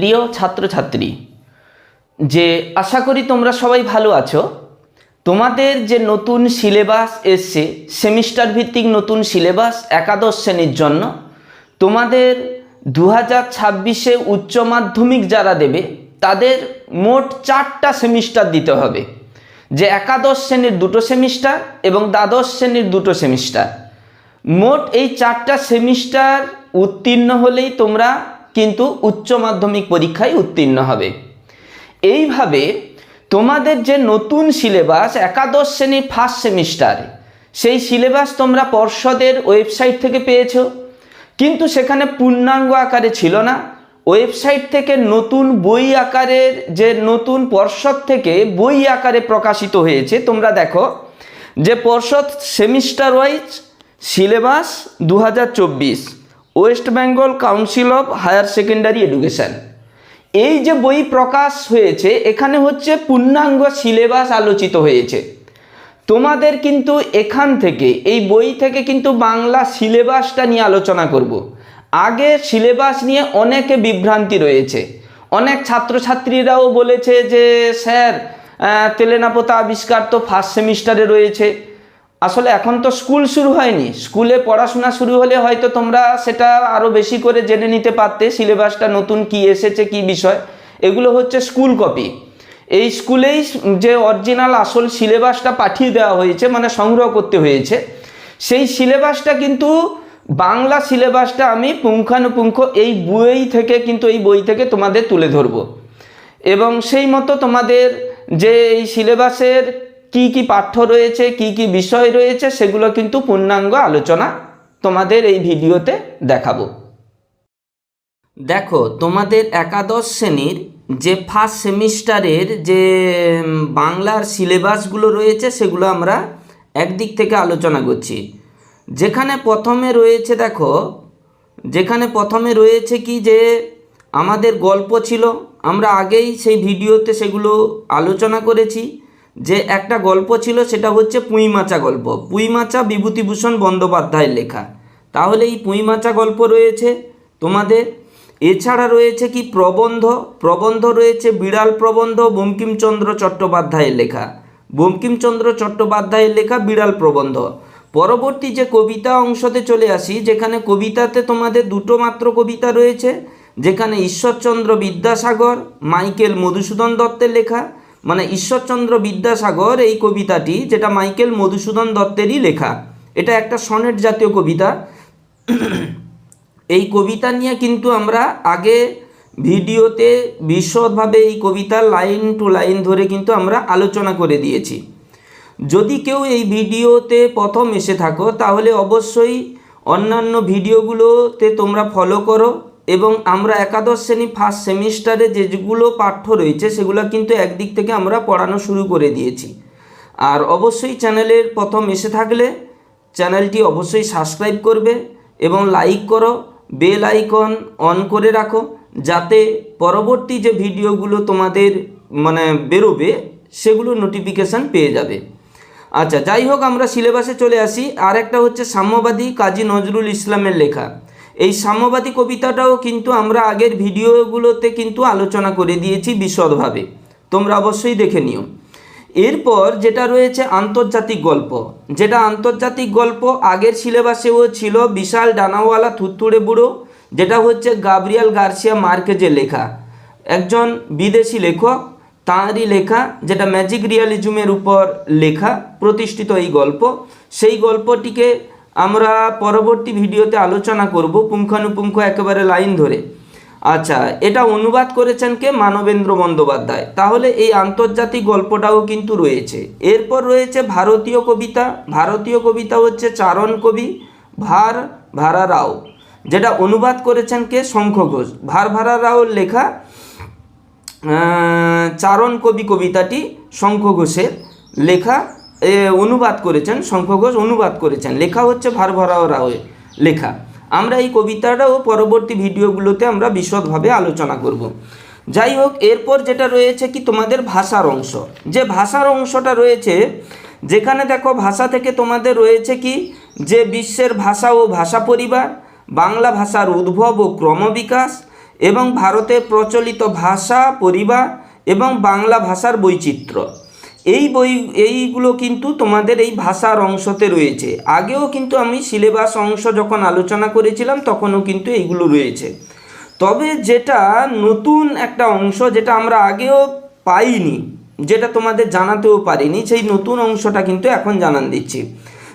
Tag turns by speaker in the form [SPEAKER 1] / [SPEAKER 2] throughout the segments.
[SPEAKER 1] প্রিয় ছাত্রছাত্রী, যে আশা করি তোমরা সবাই ভালো আছো, তোমাদের যে নতুন সিলেবাস এসছে সেমিস্টার ভিত্তিক নতুন সিলেবাস একাদশ শ্রেণির জন্য, তোমাদের দু হাজার ছাব্বিশে উচ্চ মাধ্যমিক যারা দেবে, তাদের মোট চারটা সেমিস্টার দিতে হবে। যে একাদশ শ্রেণির দুটো সেমিস্টার এবং দ্বাদশ শ্রেণির দুটো সেমিস্টার। মোট এই চারটা সেমিস্টার উত্তীর্ণ হলেই তোমরা কিন্তু উচ্চ মাধ্যমিক পরীক্ষায় উত্তীর্ণ হবে। এইভাবে তোমাদের যে নতুন সিলেবাস, একাদশ শ্রেণির ফার্স্ট সেমিস্টার সেই সিলেবাস তোমরা পর্ষদের ওয়েবসাইট থেকে পেয়েছ। কিন্তু সেখানে পূর্ণাঙ্গ আকারে ছিল না। ওয়েবসাইট থেকে নতুন বই আকারের যে নতুন পর্ষদ থেকে বই আকারে প্রকাশিত হয়েছে, তোমরা দেখো যে পর্ষদ সেমিস্টার ওয়াইজ সিলেবাস দু হাজার চব্বিশ। West Bengal council of higher secondary education. এই যে বই প্রকাশ হয়েছে, এখানে হচ্ছে পূর্ণাঙ্গ সিলেবাস আলোচিত হয়েছে। তোমাদের কিন্তু এখান থেকে, এই বই থেকে কিন্তু বাংলা সিলেবাসটা নিয়ে আলোচনা করব। আগে সিলেবাস নিয়ে অনেকে বিভ্রান্তি রয়েছে। অনেক ছাত্রছাত্রীরাও বলেছে যে, স্যার তেলেনাপোতা আবিষ্কার তো ফার্স্ট সেমিস্টারে রয়েছে। আসলে এখন তো স্কুল শুরু হয়নি। স্কুলে পড়াশোনা শুরু হলে হয়তো তোমরা সেটা আরও বেশি করে জেনে নিতে পারতে, সিলেবাসটা নতুন কি এসেছে, কি বিষয়। এগুলো হচ্ছে স্কুল কপি। এই স্কুলেই যে অরিজিনাল আসল সিলেবাসটা পাঠিয়ে দেওয়া হয়েছে মানে সংগ্রহ করতে হয়েছে, সেই সিলেবাসটা কিন্তু বাংলা সিলেবাসটা আমি পুঙ্খানুপুঙ্খ এই বই থেকে কিন্তু এই বই থেকে তোমাদের তুলে ধরবো। এবং সেই মতো তোমাদের যে এই সিলেবাসের কি কি পাঠ্য রয়েছে, কি কি বিষয় রয়েছে, সেগুলো কিন্তু পূর্ণাঙ্গ আলোচনা তোমাদের এই ভিডিওতে দেখাবো। দেখো, তোমাদের একাদশ শ্রেণির যে ফার্স্ট সেমিস্টারের যে বাংলার সিলেবাসগুলো রয়েছে, সেগুলো আমরা একদিক থেকে আলোচনা করছি। যেখানে প্রথমে রয়েছে, দেখো, যেখানে প্রথমে রয়েছে কি যে, আমাদের গল্প ছিল, আমরা আগেই সেই ভিডিওতে সেগুলো আলোচনা করেছি। যে একটা গল্প ছিল সেটা হচ্ছে পুঁইমাচা গল্প। পুঁইমাচা বিভূতিভূষণ বন্দ্যোপাধ্যায়ের লেখা। তাহলে এই পুঁইমাচা গল্প রয়েছে তোমাদের। এছাড়া রয়েছে কি প্রবন্ধ? প্রবন্ধ রয়েছে বিড়াল প্রবন্ধ, বঙ্কিমচন্দ্র চট্টোপাধ্যায়ের লেখা। বঙ্কিমচন্দ্র চট্টোপাধ্যায়ের লেখা বিড়াল প্রবন্ধ। পরবর্তী যে কবিতা অংশতে চলে আসি, যেখানে কবিতাতে তোমাদের দুটো মাত্র কবিতা রয়েছে, যেখানে ঈশ্বরচন্দ্র বিদ্যাসাগর, মাইকেল মধুসূদন দত্তের লেখা মানে ঈশ্বরচন্দ্র বিদ্যাসাগর এই কবিতাটি, যেটা মাইকেল মধুসূদন দত্তেরই লেখা, এটা একটা সনেট জাতীয় কবিতা। এই কবিতা নিয়ে কিন্তু আমরা আগে ভিডিওতে বিশদভাবে এই কবিতা লাইন টু লাইন ধরে কিন্তু আমরা আলোচনা করে দিয়েছি। যদি কেউ এই ভিডিওতে প্রথম এসে থাকো, তাহলে অবশ্যই অন্যান্য ভিডিওগুলোতে তোমরা ফলো করো। এবং আমরা একাদশ শ্রেণি ফার্স্ট সেমিস্টারে যেগুলো পাঠ্য রয়েছে, সেগুলো কিন্তু একদিক থেকে আমরা পড়ানো শুরু করে দিয়েছি। আর অবশ্যই চ্যানেলের প্রথম এসে থাকলে চ্যানেলটি অবশ্যই সাবস্ক্রাইব করবে এবং লাইক করো বেল আইকন অন করে রাখো, যাতে পরবর্তী যে ভিডিওগুলো তোমাদের মানে বেরোবে, সেগুলো নোটিফিকেশান পেয়ে যাবে। আচ্ছা যাই হোক, আমরা সিলেবাসে চলে আসি। আর একটা হচ্ছে সাম্যবাদী কাজী নজরুল ইসলামের লেখা। এই সাম্যবাদী কবিতাটাও কিন্তু আমরা আগের ভিডিওগুলোতে কিন্তু আলোচনা করে দিয়েছি বিশদভাবে। তোমরা অবশ্যই দেখে নিও। এরপর যেটা রয়েছে আন্তর্জাতিক গল্প। যেটা আন্তর্জাতিক গল্প, আগের সিলেবাসেও ছিল বিশাল ডানাওয়ালা থুত্তুড়ে বুড়ো, যেটা হচ্ছে গাব্রিয়াল গার্সিয়া মার্কেজের লেখা। একজন বিদেশি লেখক, তাঁরই লেখা, যেটা ম্যাজিক রিয়ালিজমের উপর লেখা প্রতিষ্ঠিত এই গল্প। সেই গল্পটিকে আমরা পরবর্তী ভিডিওতে আলোচনা করব পুঙ্খানুপুঙ্খ একেবারে লাইন ধরে। আচ্ছা এটা অনুবাদ করেছেন কে? মানবেন্দ্র বন্দ্যোপাধ্যায়। তাহলে এই আন্তর্জাতিক গল্পটাও কিন্তু রয়েছে। এরপর রয়েছে ভারতীয় কবিতা। ভারতীয় কবিতা হচ্ছে চারণ কবি ভার ভারা রাও, যেটা অনুবাদ করেছেন কে? শঙ্খ ঘোষ। ভার ভারা রাওর লেখা চারণ কবি কবিতাটি শঙ্খ ঘোষের লেখা। অনুবাদ করেছেন, শঙ্খ ঘোষ অনুবাদ করেছেন। লেখা হচ্ছে ভারভরাও রাওয়ের লেখা। আমরা এই কবিতাটাও পরবর্তী ভিডিওগুলোতে আমরা বিশদভাবে আলোচনা করব। যাই হোক, এরপর যেটা রয়েছে কি তোমাদের ভাষার অংশ। যে ভাষার অংশটা রয়েছে, যেখানে দেখো ভাষা থেকে তোমাদের রয়েছে কি, যে বিশ্বের ভাষা ও ভাষা পরিবার, বাংলা ভাষার উদ্ভব ও ক্রমবিকাশ, এবং ভারতে প্রচলিত ভাষা, পরিবার, এবং বাংলা ভাষার বৈচিত্র্য। এই বই, এইগুলো কিন্তু তোমাদের এই ভাষার অংশতে রয়েছে। আগেও কিন্তু আমি সিলেবাস অংশ যখন আলোচনা করেছিলাম, তখনও কিন্তু এইগুলো রয়েছে। তবে যেটা নতুন একটা অংশ, যেটা আমরা আগেও পাইনি, যেটা তোমাদের জানাতেও পারিনি, সেই নতুন অংশটা কিন্তু এখন জানান দিচ্ছি।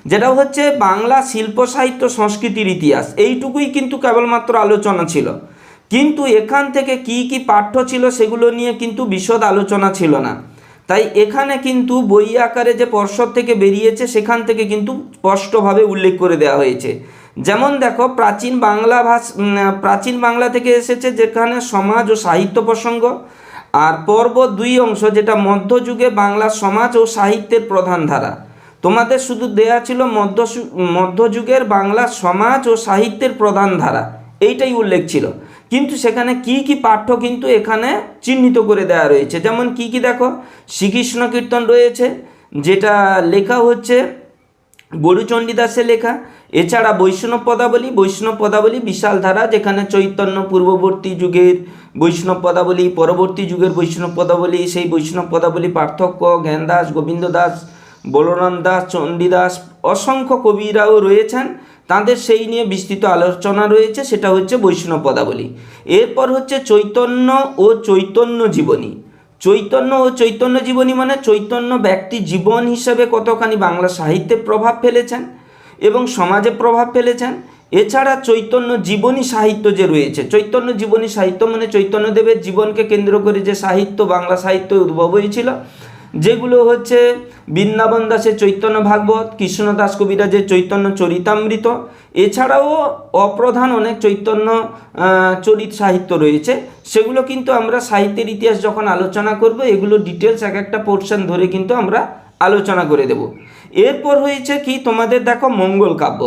[SPEAKER 1] যেটা হচ্ছে বাংলা শিল্প, সাহিত্য, সংস্কৃতির ইতিহাস, এইটুকুই কিন্তু কেবলমাত্র আলোচনা ছিল। কিন্তু এখান থেকে কি কি পাঠ্য ছিল সেগুলো নিয়ে কিন্তু বিশদ আলোচনা ছিল না। তাই এখানে কিন্তু বই আকারে যে পর্ষদ থেকে বেরিয়েছে, সেখান থেকে কিন্তু স্পষ্টভাবে উল্লেখ করে দেওয়া হয়েছে। যেমন দেখো, প্রাচীন বাংলা ভাষা প্রাচীন বাংলা থেকে এসেছে যেখানে সমাজ ও সাহিত্য প্রসঙ্গ, আর পর্ব দুই অংশ যেটা মধ্যযুগে বাংলা সমাজ ও সাহিত্যের প্রধান ধারা। তোমাদের শুধু দেয়া ছিল মধ্য মধ্যযুগের বাংলা সমাজ ও সাহিত্যের প্রধান ধারা, এইটাই উল্লেখ ছিল। কিন্তু সেখানে কি কি পাঠ্য কিন্তু এখানে চিহ্নিত করে দেওয়া রয়েছে। যেমন কি কি দেখো? শ্রীকৃষ্ণ কীর্তন রয়েছে, যেটা লেখা হচ্ছে বড়ুচণ্ডীদাসের লেখা। এছাড়া বৈষ্ণব পদাবলী বৈষ্ণব পদাবলী বিশাল ধারা যেখানে চৈতন্য পূর্ববর্তী যুগের বৈষ্ণব পদাবলী, পরবর্তী যুগের বৈষ্ণব পদাবলী, সেই বৈষ্ণব পদাবলী পার্থক্য, জ্ঞানদাস গোবিন্দ দাস বলরাম দাস, চণ্ডীদাস, অসংখ্য কবিরাও রয়েছেন। তাদের সেই নিয়ে বিস্তৃত আলোচনা রয়েছে, সেটা হচ্ছে বৈষ্ণব পদাবলী। এরপর হচ্ছে চৈতন্য ও চৈতন্য জীবনী। চৈতন্য ও চৈতন্য জীবনী মানে চৈতন্য ব্যক্তি জীবন হিসেবে কতখানি বাংলা সাহিত্যে প্রভাব ফেলেছেন এবং সমাজে প্রভাব ফেলেছেন। এছাড়া চৈতন্য জীবনী সাহিত্য যে রয়েছে, চৈতন্য জীবনী সাহিত্য মানে চৈতন্যদেবের জীবনকে কেন্দ্র করে যে সাহিত্য, বাংলা সাহিত্য উদ্ভব হয়েছিল যেগুলো হচ্ছে বৃন্দাবন দাসের চৈতন্য ভাগবত, কৃষ্ণ দাস কবিরাজের চৈতন্য চরিতামৃত। এছাড়াও অপ্রধান অনেক চৈতন্য চরিত সাহিত্য রয়েছে। সেগুলো কিন্তু আমরা সাহিত্যের ইতিহাস যখন আলোচনা করব, এগুলো ডিটেলস এক একটা পোর্শন ধরে কিন্তু আমরা আলোচনা করে দেব। এরপর হয়েছে কি? তোমাদের দেখো মঙ্গল কাব্য।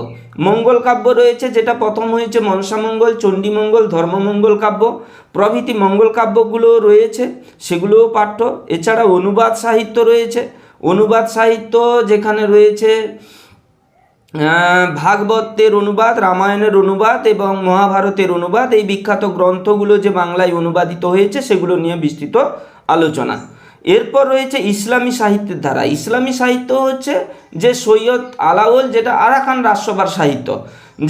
[SPEAKER 1] মঙ্গল কাব্য রয়েছে, যেটা প্রথম হয়েছে মনসামঙ্গল চণ্ডীমঙ্গল ধর্মমঙ্গল কাব্য। প্রভৃতি মঙ্গল কাব্যগুলো রয়েছে, সেগুলোও পাঠ্য। এছাড়া অনুবাদ সাহিত্য রয়েছে। অনুবাদ সাহিত্য যেখানে রয়েছে ভাগবতের অনুবাদ, রামায়ণের অনুবাদ এবং মহাভারতের অনুবাদ। এই বিখ্যাত গ্রন্থগুলো যে বাংলায় অনুবাদিত হয়েছে, সেগুলো নিয়ে বিস্তৃত আলোচনা। এরপর রয়েছে ইসলামী সাহিত্যের ধারা। ইসলামী সাহিত্য হচ্ছে যে সৈয়দ আলাউল, যেটা আরাকান রাজসভার সাহিত্য,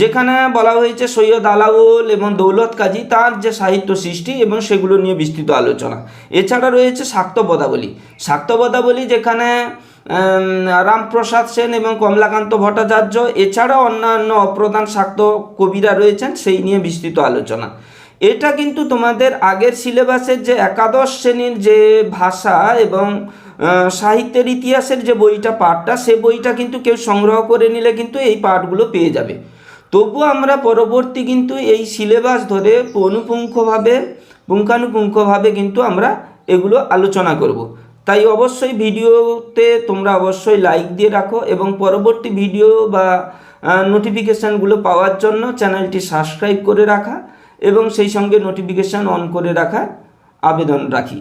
[SPEAKER 1] যেখানে বলা হয়েছে সৈয়দ আলাউল এবং দৌলত কাজী তার যে সাহিত্য সৃষ্টি এবং সেগুলো নিয়ে বিস্তৃত আলোচনা। এছাড়া রয়েছে শাক্ত পদাবলী। পদাবলী যেখানে রামপ্রসাদ সেন এবং কমলাকান্ত ভট্টাচার্য এছাড়াও অন্যান্য অপ্রধান শাক্ত কবিরা রয়েছেন, সেই নিয়ে বিস্তৃত আলোচনা। এটা কিন্তু তোমাদের আগের সিলেবাসের যে একাদশ শ্রেণির যে ভাষা এবং সাহিত্যের ইতিহাসের যে বইটা, পাঠটা, সে বইটা কিন্তু কেউ সংগ্রহ করে নিলে কিন্তু এই পাঠগুলো পেয়ে যাবে। তবুও আমরা পরবর্তী কিন্তু এই সিলেবাস ধরে অনুপুঙ্খভাবে পুঙ্খানুপুঙ্খভাবে কিন্তু আমরা এগুলো আলোচনা করব। তাই অবশ্যই ভিডিওতে তোমরা অবশ্যই লাইক দিয়ে রাখো এবং পরবর্তী ভিডিও বা নোটিফিকেশানগুলো পাওয়ার জন্য চ্যানেলটি সাবস্ক্রাইব করে রাখা। এবং সেই সঙ্গে নোটিফিকেশান অন করে রাখার আবেদন রাখি।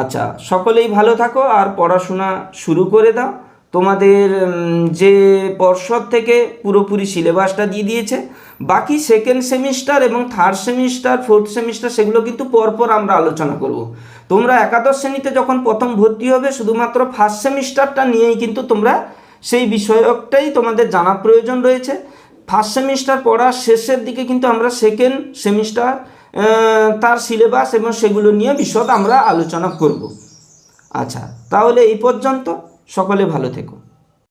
[SPEAKER 1] আচ্ছা সকলেই ভালো থাকো আর পড়াশোনা শুরু করে দাও। তোমাদের যে পর্ষদ থেকে পুরোপুরি সিলেবাসটা দিয়ে দিয়েছে, বাকি সেকেন্ড সেমিস্টার এবং থার্ড সেমিস্টার ফোর্থ সেমিস্টার সেগুলো কিন্তু পরপর আমরা আলোচনা করব। তোমরা একাদশ শ্রেণীতে যখন প্রথম ভর্তি হবে, শুধুমাত্র ফার্স্ট সেমিস্টারটা নিয়েই কিন্তু তোমরা সেই বিষয়কটাই তোমাদের জানা প্রয়োজন রয়েছে। ফার্স্ট সেমিস্টার পড়ার শেষের দিকে কিন্তু আমরা সেকেন্ড সেমিস্টার তার সিলেবাস এবং সেগুলো নিয়ে বিশদ আমরা আলোচনা করব। আচ্ছা তাহলে এই পর্যন্ত। সকলে ভালো থেকো।